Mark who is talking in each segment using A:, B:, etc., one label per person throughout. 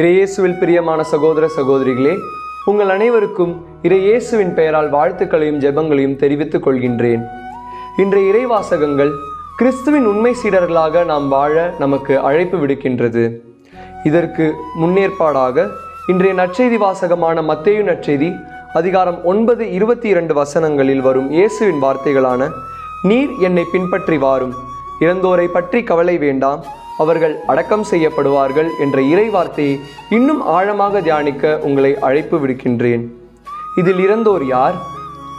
A: இறையேசுவில் பிரியமான சகோதர சகோதரிகளே உங்கள் அனைவருக்கும் இறையேசுவின் பெயரால் வாழ்த்துக்களையும் ஜெபங்களையும் தெரிவித்துக் கொள்கின்றேன். இன்றைய இறைவாசகங்கள் கிறிஸ்துவின் உண்மை சீடர்களாக நாம் வாழ நமக்கு அழைப்பு விடுக்கின்றது. இதற்கு முன்னேற்பாடாக இன்றைய நற்செய்தி வாசகமான மத்தேயு நற்செய்தி அதிகாரம் ஒன்பது இருபத்தி இரண்டு வசனங்களில் வரும் இயேசுவின் வார்த்தைகளான நீர் என்னை பின்பற்றி வாரும். இறந்தோரை பற்றி கவலை வேண்டாம். அவர்கள் அடக்கம் செய்யப்படுவார்கள் என்ற இறை வார்த்தையை இன்னும் ஆழமாக தியானிக்க உங்களை அழைப்பு விடுக்கின்றேன். இதில் இறந்தோர் யார்?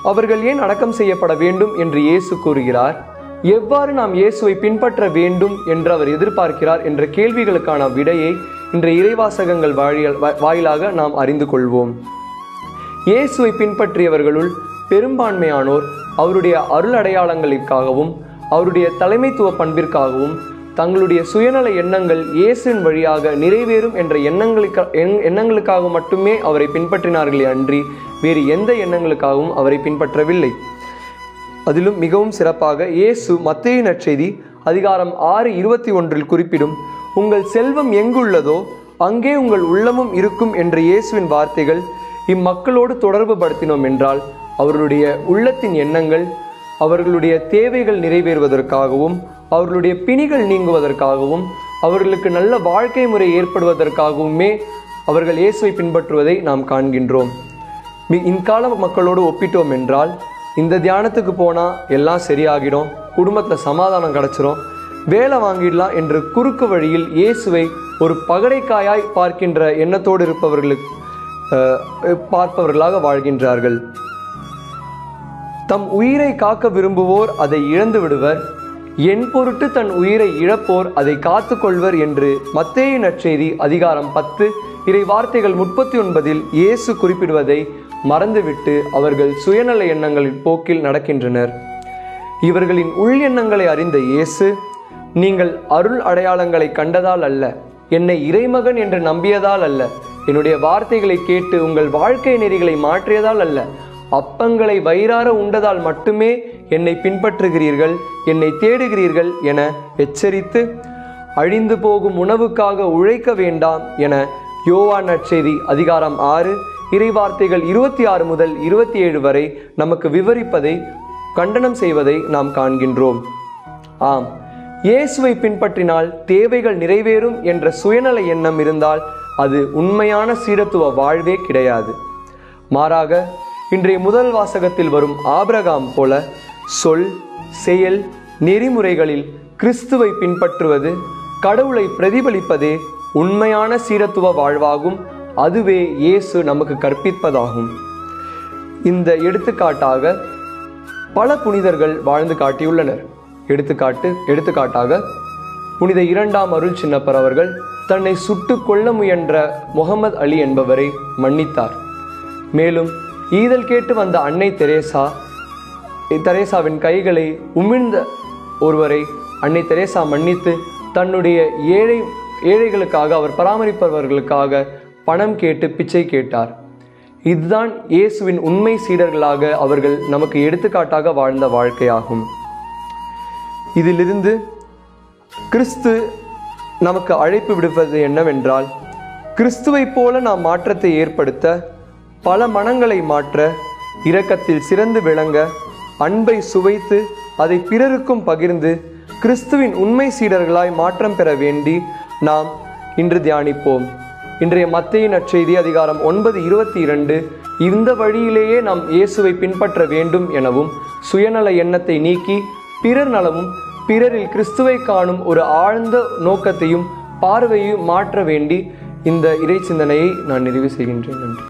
A: அவர்கள் ஏன் அடக்கம் செய்யப்பட வேண்டும் என்று இயேசு கூறுகிறார். எவ்வாறு நாம் இயேசுவை பின்பற்ற வேண்டும் என்று அவர் எதிர்பார்க்கிறார் என்ற கேள்விகளுக்கான விடையை இன்றைய இறைவாசகங்கள் வாழிய- வா- வாயிலாக நாம் அறிந்து கொள்வோம். இயேசுவை பின்பற்றியவர்களுள் பெரும்பான்மையானோர் அவருடைய அருள் அடையாளங்களுக்காகவும் அவருடைய தலைமைத்துவ பண்பிற்காகவும் தங்களுடைய சுயநல எண்ணங்கள் இயேசுவின் வழியாக நிறைவேறும் என்ற எண்ணங்களுக்கு எண்- எண்ணங்களுக்காக மட்டுமே அவரை பின்பற்றினார்களே அன்றி வேறு எந்த எண்ணங்களுக்காகவும் அவரை பின்பற்றவில்லை. அதிலும் மிகவும் சிறப்பாக இயேசு மத்திய நற்செய்தி அதிகாரம் ஆறு இருபத்தி ஒன்றில் குறிப்பிடும் உங்கள் செல்வம் எங்குள்ளதோ அங்கே உங்கள் உள்ளமும் இருக்கும் என்ற இயேசுவின் வார்த்தைகள் இம்மக்களோடு தொடர்பு படுத்தினோம் என்றால் அவர்களுடைய உள்ளத்தின் எண்ணங்கள் அவர்களுடைய தேவைகள் நிறைவேறுவதற்காகவும் அவர்களுடைய பிணிகள் நீங்குவதற்காகவும் அவர்களுக்கு நல்ல வாழ்க்கை முறை ஏற்படுவதற்காகவுமே அவர்கள் இயேசுவை பின்பற்றுவதை நாம் காண்கின்றோம். இன்கால மக்களோடு ஒப்பிட்டோம் என்றால் இந்த தியானத்துக்கு போனால் எல்லாம் சரியாகிடும் குடும்பத்தில் சமாதானம் கிடச்சிரும் வேலை வாங்கிடலாம் என்று குறுக்கு வழியில் இயேசுவை ஒரு பகடைக்காயாய் பார்க்கின்ற எண்ணத்தோடு இருப்பவர்களுக்கு பார்ப்பவர்களாக வாழ்கின்றார்கள். தம் உயிரை காக்க விரும்புவோர் அதை இழந்து விடுவர் என் பொருட்டு தன் உயிரை இழப்போர் அதை காத்துக்கொள்வர் என்று மத்தேய நற்செய்தி அதிகாரம் பத்து இறை வார்த்தைகள் முப்பத்தி ஒன்பதில் இயேசு குறிப்பிடுவதை மறந்துவிட்டு அவர்கள் சுயநல எண்ணங்களின் போக்கில் நடக்கின்றனர். இவர்களின் உள் எண்ணங்களை அறிந்த இயேசு நீங்கள் அருள் அடையாளங்களை கண்டதால் அல்ல என்னை இறைமகன் என்று நம்பியதால் அல்ல என்னுடைய வார்த்தைகளை கேட்டு உங்கள் வாழ்க்கை நெறிகளை மாற்றியதால் அல்ல அப்பங்களை வயிறார உண்டதால் மட்டுமே என்னை பின்பற்றுகிறீர்கள் என்னை தேடுகிறீர்கள் என எச்சரித்து அழிந்து போகும் உணவுக்காக உழைக்க வேண்டாம் என யோவான் நற்செய்தி அதிகாரம் ஆறு இறைவார்த்தைகள் இருபத்தி ஆறு முதல் இருபத்தி ஏழு வரை நமக்கு விவரிப்பதை கண்டனம் செய்வதை நாம் காண்கின்றோம். ஆம் இயேசுவை பின்பற்றினால் தேவைகள் நிறைவேறும் என்ற சுயநல எண்ணம் இருந்தால் அது உண்மையான சீரத்துவ வாழ்வே கிடையாது. மாறாக இன்றைய முதல் வாசகத்தில் வரும் ஆபிரகாம் போல சொல் செயல் நெறிமுறைகளில் கிறிஸ்துவை பின்பற்றுவது கடவுளை பிரதிபலிப்பதே உண்மையான சீரத்துவ வாழ்வாகும். அதுவே இயேசு நமக்கு கற்பிப்பதாகும். இந்த எடுத்துக்காட்டாக பல புனிதர்கள் வாழ்ந்து காட்டியுள்ளனர். எடுத்துக்காட்டு எடுத்துக்காட்டாக புனித இரண்டாம் அருள் சின்னப்பர் அவர்கள் தன்னை சுட்டு கொல்ல முயன்ற முகமது அலி என்பவரை மன்னித்தார். மேலும் ஈதல் கேட்டு வந்த அன்னை தெரேசா தெரேசாவின் கைகளை உமிழ்ந்த ஒருவரை அன்னை தெரேசா மன்னித்து தன்னுடைய ஏழை ஏழைகளுக்காக அவர் பராமரிப்பவர்களுக்காக பணம் கேட்டு பிச்சை கேட்டார். இதுதான் இயேசுவின் உண்மை சீடர்களாக அவர்கள் நமக்கு எடுத்துக்காட்டாக வாழ்ந்த வாழ்க்கையாகும். இதிலிருந்து கிறிஸ்து நமக்கு அழைப்பு விடுவது என்னவென்றால் கிறிஸ்துவைப் போல நாம் மாற்றத்தை ஏற்படுத்த பல மனங்களை மாற்ற இரக்கத்தில் சிறந்து விளங்க அன்பை சுவைத்து அதை பிறருக்கும் பகிர்ந்து கிறிஸ்துவின் உண்மை சீடர்களாய் மாற்றம் பெற வேண்டி நாம் இன்று தியானிப்போம். இன்றைய மத்திய நற்செய்தி அதிகாரம் ஒன்பது இருபத்தி இரண்டு. இந்த வழியிலேயே நாம் இயேசுவை பின்பற்ற வேண்டும் எனவும் சுயநல எண்ணத்தை நீக்கி பிறர் நலமும் பிறரில் கிறிஸ்துவை காணும் ஒரு ஆழ்ந்த நோக்கத்தையும் பார்வையும் மாற்ற வேண்டி இந்த இறை சிந்தனையை நான் நிறைவு செய்கின்றேன். நன்றி.